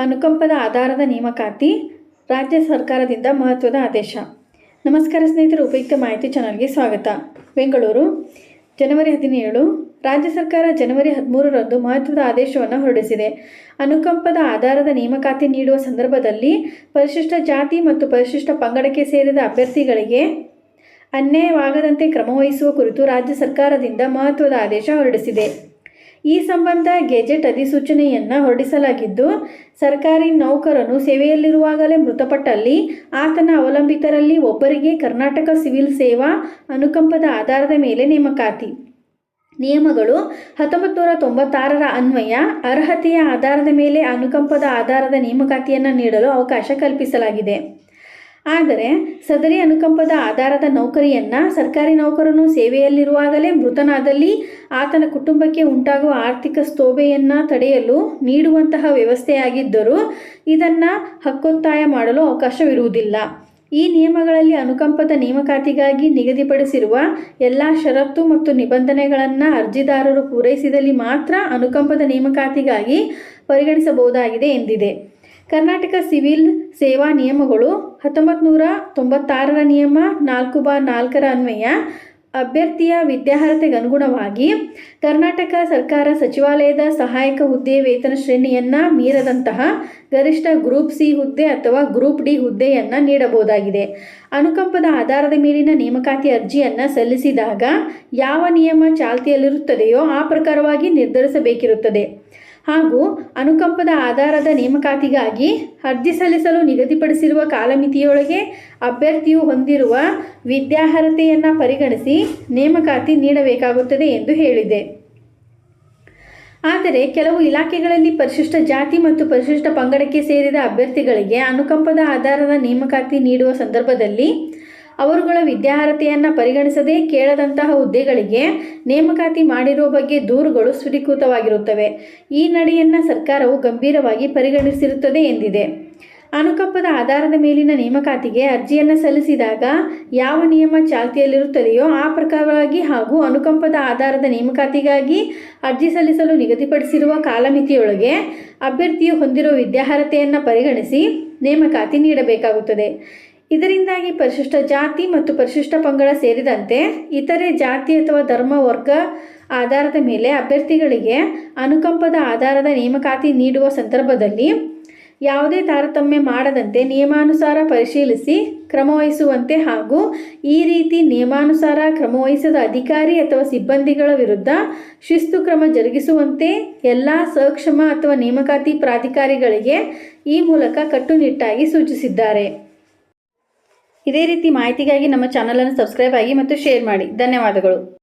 ಅನುಕಂಪದ ಆಧಾರದ ನೇಮಕಾತಿ, ರಾಜ್ಯ ಸರ್ಕಾರದಿಂದ ಮಹತ್ವದ ಆದೇಶ. ನಮಸ್ಕಾರ ಸ್ನೇಹಿತರು, ಉಪಯುಕ್ತ ಮಾಹಿತಿ ಚಾನಲ್ಗೆ ಸ್ವಾಗತ. ಬೆಂಗಳೂರು, ಜನವರಿ ಹದಿನೇಳು, ರಾಜ್ಯ ಸರ್ಕಾರ ಜನವರಿ ಹದಿಮೂರರಂದು ಮಹತ್ವದ ಆದೇಶವನ್ನು ಹೊರಡಿಸಿದೆ. ಅನುಕಂಪದ ಆಧಾರದ ನೇಮಕಾತಿ ನೀಡುವ ಸಂದರ್ಭದಲ್ಲಿ ಪರಿಶಿಷ್ಟ ಜಾತಿ ಮತ್ತು ಪರಿಶಿಷ್ಟ ಪಂಗಡಕ್ಕೆ ಸೇರಿದ ಅಭ್ಯರ್ಥಿಗಳಿಗೆ ಅನ್ಯಾಯವಾಗದಂತೆ ಕ್ರಮವಹಿಸುವ ಕುರಿತು ರಾಜ್ಯ ಸರ್ಕಾರದಿಂದ ಮಹತ್ವದ ಆದೇಶ ಹೊರಡಿಸಿದೆ. ಈ ಸಂಬಂಧ ಗೆಜೆಟ್ ಅಧಿಸೂಚನೆಯನ್ನು ಹೊರಡಿಸಲಾಗಿದ್ದು, ಸರ್ಕಾರಿ ನೌಕರನು ಸೇವೆಯಲ್ಲಿರುವಾಗಲೇ ಮೃತಪಟ್ಟಲ್ಲಿ, ಆತನ ಅವಲಂಬಿತರಲ್ಲಿ ಒಬ್ಬರಿಗೆ ಕರ್ನಾಟಕ ಸಿವಿಲ್ ಸೇವಾ ಅನುಕಂಪದ ಆಧಾರದ ಮೇಲೆ ನೇಮಕಾತಿ. ನಿಯಮಗಳು ಹತ್ತೊಂಬತ್ತು ನೂರ ತೊಂಬತ್ತಾರರ ಅನ್ವಯ, ಅರ್ಹತೆಯ ಆಧಾರದ ಮೇಲೆ ಅನುಕಂಪದ ಆಧಾರದ ನೇಮಕಾತಿಯನ್ನು ನೀಡಲು ಅವಕಾಶ ಕಲ್ಪಿಸಲಾಗಿದೆ. ಆದರೆ ಸದರಿ ಅನುಕಂಪದ ಆಧಾರದ ನೌಕರಿಯನ್ನು ಸರ್ಕಾರಿ ನೌಕರನು ಸೇವೆಯಲ್ಲಿರುವಾಗಲೇ ಮೃತನಾದಲ್ಲಿ ಆತನ ಕುಟುಂಬಕ್ಕೆ ಉಂಟಾಗುವ ಆರ್ಥಿಕ ಸ್ತೋಭೆಯನ್ನು ತಡೆಯಲು ನೀಡುವಂತಹ ವ್ಯವಸ್ಥೆಯಾಗಿದ್ದರೂ ಇದನ್ನು ಹಕ್ಕೊತ್ತಾಯ ಮಾಡಲು ಅವಕಾಶವಿರುವುದಿಲ್ಲ. ಈ ನಿಯಮಗಳಲ್ಲಿ ಅನುಕಂಪದ ನೇಮಕಾತಿಗಾಗಿ ನಿಗದಿಪಡಿಸಿರುವ ಎಲ್ಲ ಷರತ್ತು ಮತ್ತು ನಿಬಂಧನೆಗಳನ್ನು ಅರ್ಜಿದಾರರು ಪೂರೈಸಿದಲ್ಲಿ ಮಾತ್ರ ಅನುಕಂಪದ ನೇಮಕಾತಿಗಾಗಿ ಪರಿಗಣಿಸಬಹುದಾಗಿದೆ ಎಂದಿದೆ. ಕರ್ನಾಟಕ ಸಿವಿಲ್ ಸೇವಾ ನಿಯಮಗಳು ಹತ್ತೊಂಬತ್ತು ನೂರ ತೊಂಬತ್ತಾರರ ನಿಯಮ ನಾಲ್ಕು ಬಾರ್ ನಾಲ್ಕರ ಅನ್ವಯ, ಅಭ್ಯರ್ಥಿಯ ವಿದ್ಯಾರ್ಹತೆಗೆ ಅನುಗುಣವಾಗಿ ಕರ್ನಾಟಕ ಸರ್ಕಾರ ಸಚಿವಾಲಯದ ಸಹಾಯಕ ಹುದ್ದೆ ವೇತನ ಶ್ರೇಣಿಯನ್ನು ಮೀರದಂತಹ ಗರಿಷ್ಠ ಗ್ರೂಪ್ ಸಿ ಹುದ್ದೆ ಅಥವಾ ಗ್ರೂಪ್ ಡಿ ಹುದ್ದೆಯನ್ನು ನೀಡಬಹುದಾಗಿದೆ. ಅನುಕಂಪದ ಆಧಾರದ ಮೇಲಿನ ನೇಮಕಾತಿ ಅರ್ಜಿಯನ್ನು ಸಲ್ಲಿಸಿದಾಗ ಯಾವ ನಿಯಮ ಚಾಲ್ತಿಯಲ್ಲಿರುತ್ತದೆಯೋ ಆ ಪ್ರಕಾರವಾಗಿ ನಿರ್ಧರಿಸಬೇಕಿರುತ್ತದೆ. ಹಾಗೂ ಅನುಕಂಪದ ಆಧಾರದ ನೇಮಕಾತಿಗಾಗಿ ಅರ್ಜಿ ಸಲ್ಲಿಸಲು ನಿಗದಿಪಡಿಸಿರುವ ಕಾಲಮಿತಿಯೊಳಗೆ ಅಭ್ಯರ್ಥಿಯು ಹೊಂದಿರುವ ವಿದ್ಯಾರ್ಹತೆಯನ್ನು ಪರಿಗಣಿಸಿ ನೇಮಕಾತಿ ನೀಡಬೇಕಾಗುತ್ತದೆ ಎಂದು ಹೇಳಿದೆ. ಆದರೆ ಕೆಲವು ಇಲಾಖೆಗಳಲ್ಲಿ ಪರಿಶಿಷ್ಟ ಜಾತಿ ಮತ್ತು ಪರಿಶಿಷ್ಟ ಪಂಗಡಕ್ಕೆ ಸೇರಿದ ಅಭ್ಯರ್ಥಿಗಳಿಗೆ ಅನುಕಂಪದ ಆಧಾರದ ನೇಮಕಾತಿ ನೀಡುವ ಸಂದರ್ಭದಲ್ಲಿ ಅವರುಗಳ ವಿದ್ಯಾರ್ಹತೆಯನ್ನು ಪರಿಗಣಿಸದೆ ಕೇಳದಂತಹ ಹುದ್ದೆಗಳಿಗೆ ನೇಮಕಾತಿ ಮಾಡಿರುವ ಬಗ್ಗೆ ದೂರುಗಳು ಸ್ವೀಕೃತವಾಗಿರುತ್ತವೆ ಈ ನಡೆಯನ್ನು ಸರ್ಕಾರವು ಗಂಭೀರವಾಗಿ ಪರಿಗಣಿಸಿರುತ್ತದೆ ಎಂದಿದೆ. ಅನುಕಂಪದ ಆಧಾರದ ಮೇಲಿನ ನೇಮಕಾತಿಗೆ ಅರ್ಜಿಯನ್ನು ಸಲ್ಲಿಸಿದಾಗ ಯಾವ ನಿಯಮ ಚಾಲ್ತಿಯಲ್ಲಿರುತ್ತದೆಯೋ ಆ ಪ್ರಕಾರವಾಗಿ ಹಾಗೂ ಅನುಕಂಪದ ಆಧಾರದ ನೇಮಕಾತಿಗಾಗಿ ಅರ್ಜಿ ಸಲ್ಲಿಸಲು ನಿಗದಿಪಡಿಸಿರುವ ಕಾಲಮಿತಿಯೊಳಗೆ ಅಭ್ಯರ್ಥಿಯು ಹೊಂದಿರುವ ವಿದ್ಯಾರ್ಹತೆಯನ್ನು ಪರಿಗಣಿಸಿ ನೇಮಕಾತಿ ನೀಡಬೇಕಾಗುತ್ತದೆ. ಇದರಿಂದಾಗಿ ಪರಿಶಿಷ್ಟ ಜಾತಿ ಮತ್ತು ಪರಿಶಿಷ್ಟ ಪಂಗಡ ಸೇರಿದಂತೆ ಇತರೆ ಜಾತಿ ಅಥವಾ ಧರ್ಮ ವರ್ಗ ಆಧಾರದ ಮೇಲೆ ಅಭ್ಯರ್ಥಿಗಳಿಗೆ ಅನುಕಂಪದ ಆಧಾರದ ನೇಮಕಾತಿ ನೀಡುವ ಸಂದರ್ಭದಲ್ಲಿ ಯಾವುದೇ ತಾರತಮ್ಯ ಮಾಡದಂತೆ ನಿಯಮಾನುಸಾರ ಪರಿಶೀಲಿಸಿ ಕ್ರಮವಹಿಸುವಂತೆ ಹಾಗೂ ಈ ರೀತಿ ನಿಯಮಾನುಸಾರ ಕ್ರಮವಹಿಸದ ಅಧಿಕಾರಿ ಅಥವಾ ಸಿಬ್ಬಂದಿಗಳ ವಿರುದ್ಧ ಶಿಸ್ತು ಕ್ರಮ ಜರುಗಿಸುವಂತೆ ಎಲ್ಲ ಸಕ್ಷಮ ಅಥವಾ ನೇಮಕಾತಿ ಪ್ರಾಧಿಕಾರಿಗಳಿಗೆ ಈ ಮೂಲಕ ಕಟ್ಟುನಿಟ್ಟಾಗಿ ಸೂಚಿಸಿದ್ದಾರೆ. ಇದೇ ರೀತಿ ಮಾಹಿತಿಗಾಗಿ ನಮ್ಮ ಚಾನಲನ್ನು ಸಬ್ಸ್ಕ್ರೈಬ್ ಆಗಿ ಮತ್ತು ಶೇರ್ ಮಾಡಿ. ಧನ್ಯವಾದಗಳು.